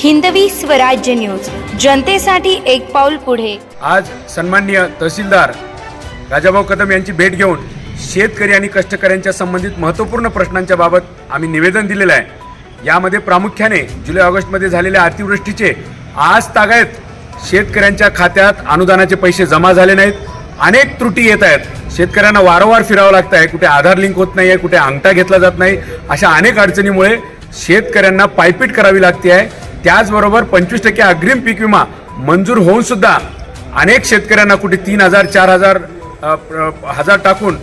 Hindavi Swarajya news. जनतेसाठी एक पाऊल पुढे. आज सन्माननीय तहसीलदार राजाभाऊ कदम यांची भेट घेऊन शेतकरी आणि कष्टकऱ्यांच्या संबंधित महत्त्वपूर्ण प्रश्नांच्या बाबत आम्ही निवेदन दिलेलं आहे. यामध्ये प्रामुख्याने जुलै ऑगस्टमध्ये झालेल्या अतिवृष्टीचे आज तागायत शेतकऱ्यांच्या खात्यात अनुदानाचे पैसे जमा झाले नाहीत. अनेक त्रुटी येत आहेत. शेतकऱ्यांना वारंवार फिरावं लागत आहे. कुठे आधार लिंक होत नाही आहे कुठे अंगठा घेतला जात नाही. अशा अनेक अडचणीमुळे शेतकऱ्यांना पायपीट करावी लागते आहे. त्याचबरोबर पंचवीस टक्के अग्रिम पीक विमा मंजूर होऊन सुद्धा अनेक शेतकऱ्यांना कुठे तीन हजार चार हजार हजार टाकून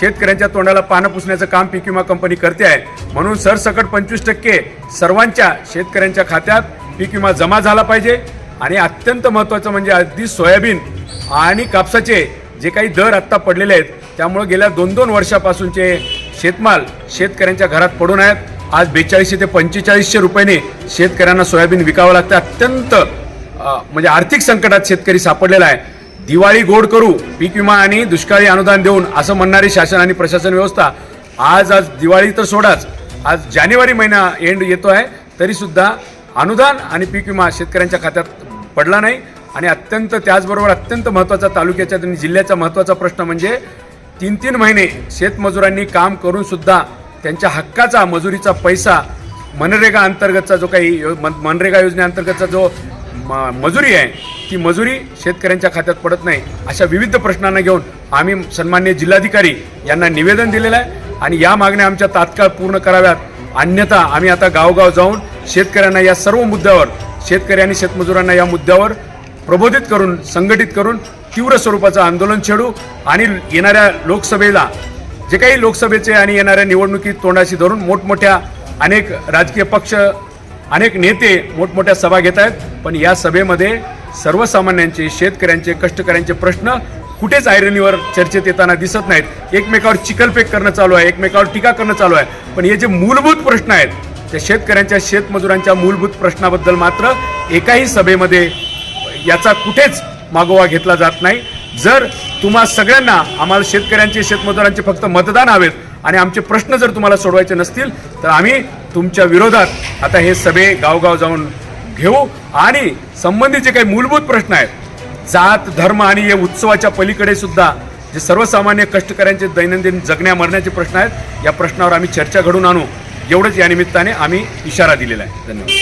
शेतकऱ्यांच्या तोंडाला पानं पुसण्याचं काम पीक विमा कंपनी करते आहे. म्हणून सरसकट पंचवीस टक्के सर्वांच्या शेतकऱ्यांच्या खात्यात पीक विमा जमा झाला पाहिजे. आणि अत्यंत महत्त्वाचं म्हणजे अगदी सोयाबीन आणि कापसाचे जे काही दर आत्ता पडलेले आहेत त्यामुळे गेल्या दोन दोन वर्षापासूनचे शेतमाल शेतकऱ्यांच्या घरात पडून आहेत. आज बेचाळीसशे ते पंचेचाळीसशे रुपयाने शेतकऱ्यांना सोयाबीन विकावं लागतं. अत्यंत म्हणजे आर्थिक संकटात शेतकरी सापडलेला आहे. दिवाळी गोड करू पीक विमा आणि दुष्काळी अनुदान देऊन असं म्हणणारी शासन आणि प्रशासन व्यवस्था आज आज दिवाळी तर सोडाच. आज जानेवारी महिना एंड येतो आहे तरीसुद्धा अनुदान आणि पीक विमा शेतकऱ्यांच्या खात्यात पडला नाही. आणि अत्यंत त्याचबरोबर अत्यंत महत्त्वाचा तालुक्याचा आणि जिल्ह्याचा महत्त्वाचा प्रश्न म्हणजे तीन तीन महिने शेतमजुरांनी काम करूनसुद्धा त्यांच्या हक्काचा मजुरीचा पैसा मनरेगा अंतर्गतचा जो काही यो- मन- मनरेगा योजनेअंतर्गतचा जो म- मजुरी आहे ती मजुरी शेतकऱ्यांच्या खात्यात पडत नाही अशा विविध प्रश्नांना घेऊन आम्ही सन्मान्य जिल्हाधिकारी यांना निवेदन दिलेलं आहे. आणि या मागण्या आमच्या तात्काळ पूर्ण कराव्यात. अन्यथा आम्ही आता गावगाव जाऊन शेतकऱ्यांना या सर्व मुद्द्यावर शेतकरी आणि शेतमजुरांना या मुद्द्यावर प्रबोधित करून संघटित करून तीव्र स्वरूपाचं आंदोलन छेडू आणि येणाऱ्या लोकसभेला जे काही लोकसभेचे आणि येणाऱ्या निवडणुकीत तोंडाशी धरून मोठमोठ्या अनेक राजकीय पक्ष अनेक नेते मोठमोठ्या सभा घेत आहेत. पण या सभेमध्ये सर्वसामान्यांचे शेतकऱ्यांचे कष्टकऱ्यांचे प्रश्न कुठेच आयरनीवर चर्चेत येताना दिसत नाहीत. एकमेकावर चिकलपेक करणं चालू आहे एकमेकावर टीका करणं चालू आहे. पण हे जे मूलभूत प्रश्न आहेत त्या शेतकऱ्यांच्या शेतमजुरांच्या मूलभूत प्रश्नाबद्दल मात्र एकाही सभेमध्ये याचा कुठेच मागोवा घेतला जात नाही. जर तुम्हा सगळ्यांना आम्हाला शेतकऱ्यांचे शेतमजुरांचे फक्त मतदान हवेत आणि आमचे प्रश्न जर तुम्हाला सोडवायचे नसतील तर आम्ही तुमच्या विरोधात आता हे सभे गावगाव जाऊन घेऊ. आणि संबंधित जे काही मूलभूत प्रश्न आहेत जात धर्म आणि या उत्सवाच्या पलीकडे सुद्धा जे सर्वसामान्य कष्टकऱ्यांचे दैनंदिन जगण्या मरण्याचे प्रश्न आहेत या प्रश्नावर आम्ही चर्चा घडून आणू. एवढंच या निमित्ताने आम्ही इशारा दिलेला आहे. धन्यवाद.